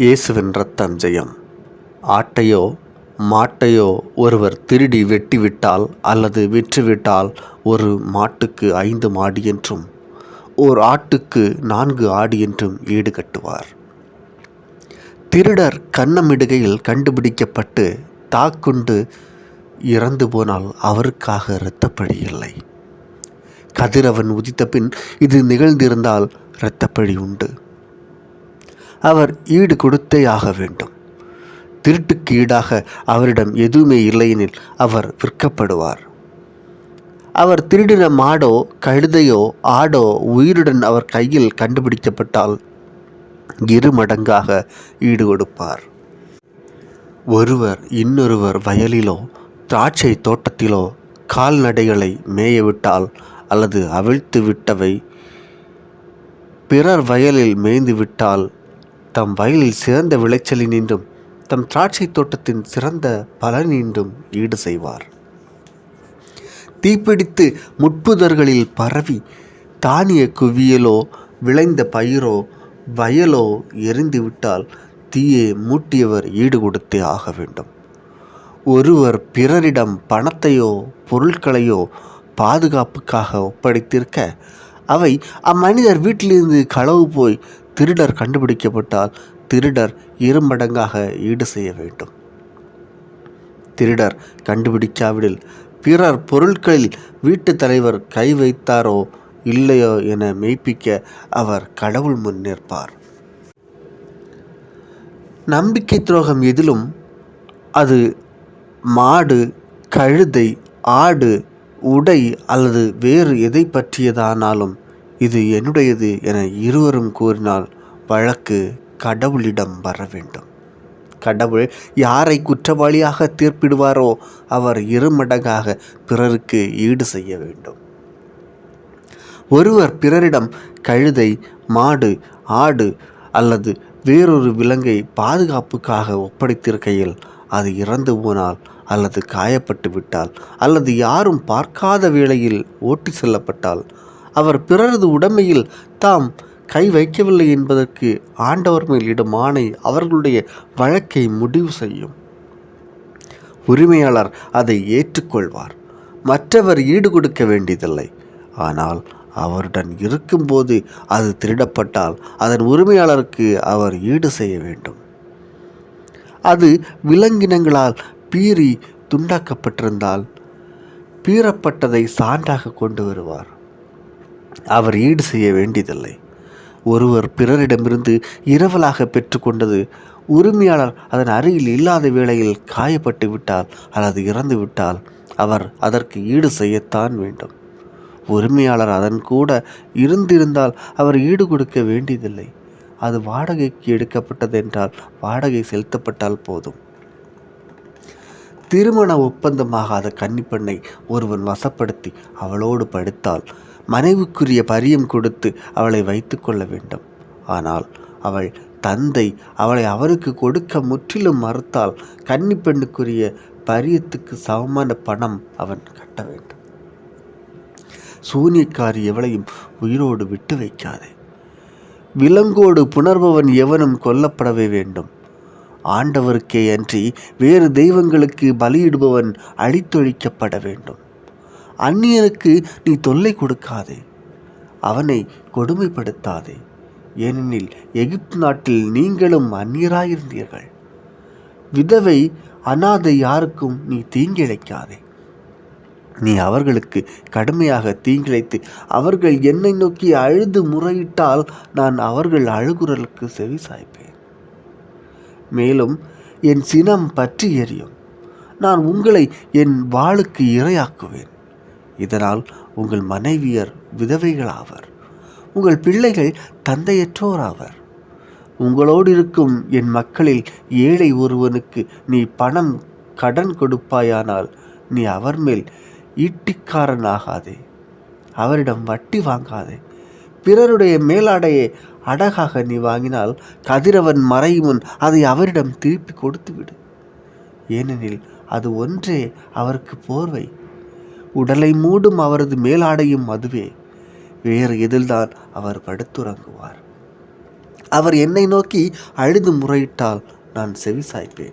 இயேசுவின் இரத்தம் ஜெயம் ஆட்டையோ மாட்டையோ ஒருவர் திருடி வெட்டிவிட்டால் அல்லது விற்றுவிட்டால் ஒரு மாட்டுக்கு ஐந்து மாடு என்றும் ஓர் ஆட்டுக்கு நான்கு ஆடு என்றும் ஈடுகட்டுவார் திருடர் கண்ணமிடுகையில் கண்டுபிடிக்கப்பட்டு தாக்குண்டு இறந்து போனால் அவருக்காக இரத்தப்பழி இல்லை. கதிரவன் உதித்த பின் இது நிகழ்ந்திருந்தால் இரத்தப்பழி உண்டு. அவர் ஈடு கொடுத்தே ஆக வேண்டும். திருட்டுக்கு ஈடாக அவரிடம் எதுவுமே இல்லையெனில் அவர் விற்கப்படுவார். அவர் திருடின மாடோ கழுதையோ ஆடோ உயிருடன் அவர் கையில் கண்டுபிடிக்கப்பட்டால் இரு மடங்காக ஈடு கொடுப்பார். ஒருவர் இன்னொருவர் வயலிலோ திராட்சை தோட்டத்திலோ கால்நடைகளை மேயவிட்டால் அல்லது அவிழ்த்து விட்டவை பிறர் வயலில் மேய்ந்து விட்டால் தம் வயலில் சிறந்த விளைச்சலினின்றும் தம் திராட்சை தோட்டத்தின் சிறந்த பலனின்றும் ஈடு செய்வார். தீப்பிடித்து முட்புதர்களில் பரவி தானிய குவியலோ விளைந்த பயிரோ வயலோ எரிந்துவிட்டால் தீயை மூட்டியவர் ஈடு கொடுத்தே ஆக வேண்டும். ஒருவர் பிறரிடம் பணத்தையோ பொருட்களையோ பாதுகாப்புக்காக ஒப்படைத்திருக்க அவை அம்மனிதர் வீட்டிலிருந்து களவு போய் திருடர் கண்டுபிடிக்கப்பட்டால் திருடர் இருமடங்காக ஈடு செய்ய வேண்டும். திருடர் கண்டுபிடிக்காவிடில் பிறர் பொருட்களில் வீட்டு தலைவர் கை வைத்தாரோ இல்லையோ என மெய்ப்பிக்க அவர் கடவுள் முன் நிற்பார். நம்பிக்கை துரோகம் எதிலும் அது மாடு கழுதை ஆடு உடை அல்லது வேறு எதை பற்றியதானாலும் இது என்னுடையது என இருவரும் கூறினால் வழக்கு கடவுளிடம் வர வேண்டும். கடவுள் யாரை குற்றவாளியாக தீர்ப்பிடுவாரோ அவர் இருமடங்காக பிறருக்கு ஈடு செய்ய வேண்டும். ஒருவர் பிறரிடம் கழுதை மாடு ஆடு அல்லது வேறொரு விலங்கை பாதுகாப்புக்காக ஒப்படைத்திருக்கையில் அது இறந்து போனால் அல்லது காயப்பட்டு விட்டால் அல்லது யாரும் பார்க்காத வேளையில் ஓட்டி செல்லப்பட்டால் அவர் பிறரது உடைமையில் தாம் கை வைக்கவில்லை என்பதற்கு ஆண்டவர் மேலிடும் ஆணை அவர்களுடைய வழக்கை முடிவு செய்யும். உரிமையாளர் அதை ஏற்றுக்கொள்வார். மற்றவர் ஈடு கொடுக்க வேண்டியதில்லை. ஆனால் அவருடன் இருக்கும்போது அது திருடப்பட்டால் அதன் உரிமையாளருக்கு அவர் ஈடு செய்ய வேண்டும். அது விலங்கினங்களால் பீறி துண்டாக்கப்பட்டிருந்தால் பீறப்பட்டதை சான்றாக கொண்டு வருவார். அவர் ஈடு செய்ய வேண்டியதில்லை. ஒருவர் பிறரிடமிருந்து இரவலாக பெற்றுக்கொண்டது உரிமையாளர் அதன் அருகில் இல்லாத வேளையில் காயப்பட்டு விட்டால் அல்லது இறந்து விட்டால் அவர் அதற்கு ஈடு செய்யத்தான் வேண்டும். உரிமையாளர் அதன் கூட இருந்திருந்தால் அவர் ஈடு கொடுக்க வேண்டியதில்லை. அது வாடகைக்கு எடுக்கப்பட்டது என்றால் வாடகை செலுத்தப்பட்டால் போதும். திருமண ஒப்பந்தமாகாத கன்னிப்பெண்ணை ஒருவன் வசப்படுத்தி அவளோடு படுத்தால் மனைவிக்குரிய பரியம் கொடுத்து அவளை வைத்து கொள்ள வேண்டும். ஆனால் அவள் தந்தை அவளை அவருக்கு கொடுக்க முற்றிலும் மறுத்தால் கன்னிப்பெண்ணுக்குரிய பரியத்துக்கு சமமான பணம் அவன் கட்ட வேண்டும். சூனியக்காரி எவளையும் உயிரோடு விட்டு வைக்காதே. விலங்கோடு புணர்பவன் எவனும் கொல்லப்படவே வேண்டும். ஆண்டவருக்கே அன்றி வேறு தெய்வங்களுக்கு பலியிடுபவன் அழித்தொழிக்கப்பட வேண்டும். அந்நியனுக்கு நீ தொல்லை கொடுக்காதே. அவனை கொடுமைப்படுத்தாதே. ஏனெனில் எகிப்து நாட்டில் நீங்களும் அந்நியராயிருந்தீர்கள். விதவை அனாதை யாருக்கும் நீ தீங்கிழைக்காதே. நீ அவர்களுக்கு கடுமையாக தீங்கிழைத்து அவர்கள் என்னை நோக்கி அழுது முறையிட்டால் நான் அவர்கள் அழுகுரலுக்கு செவி சாய்ப்பேன். மேலும் என் சினம் பற்றி எரியும். நான் உங்களை என் வாளுக்கு இரையாக்குவேன். இதனால் உங்கள் மனைவியர் விதவைகளாவர். உங்கள் பிள்ளைகள் தந்தையற்றோர் ஆவர் உங்களோடு இருக்கும் என் மக்களில் ஏழை ஒருவனுக்கு நீ பணம் கடன் கொடுப்பாயானால் நீ அவர் மேல் ஈட்டிக்காரன் ஆகாதே அவரிடம் வட்டி வாங்காதே. பிறருடைய மேலாடையை அடகாக நீ வாங்கினால் கதிரவன் மறையும் முன் அதை அவரிடம் திருப்பி கொடுத்துவிடு. ஏனெனில் அது ஒன்றே அவருக்கு போர்வை. உடலை மூடும் அவரது மேலாடையும் அதுவே. வேறு எதில்தான் அவர் படுத்துறங்குவார். அவர் என்னை நோக்கி அழுது முறையிட்டால் நான் செவிசாய்ப்பேன்.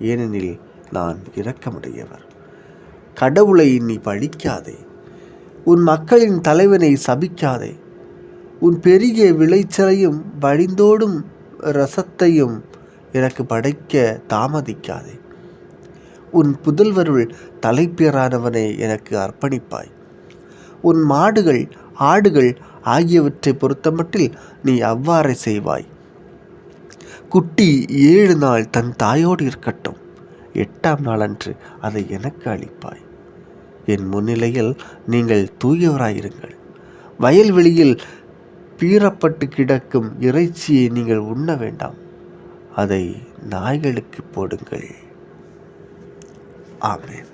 ஏனெனில் நான் இரக்கமுடையவர். கடவுளை நீ பழிக்காதே. உன் மக்களின் தலைவனை சபிக்காதே. உன் பெரிய விளைச்சலையும் வழிந்தோடும் ரசத்தையும் எனக்கு படைக்க தாமதிக்காதே. உன் புதல்வருள் தலைப்பேரானவனை எனக்கு அர்ப்பணிப்பாய். உன் மாடுகள் ஆடுகள் ஆகியவற்றை பொறுத்தமட்டில் நீ அவ்வாறே செய்வாய். குட்டி ஏழு நாள் தன் தாயோடு இருக்கட்டும். எட்டாம் நாளன்று அதை எனக்கு அளிப்பாய். என் முன்னிலையில் நீங்கள் தூயவராயிருங்கள். வயல்வெளியில் பீறப்பட்டு கிடக்கும் இறைச்சியை நீங்கள் உண்ண வேண்டாம். அதை நாய்களுக்கு போடுங்கள். ஆமேன்.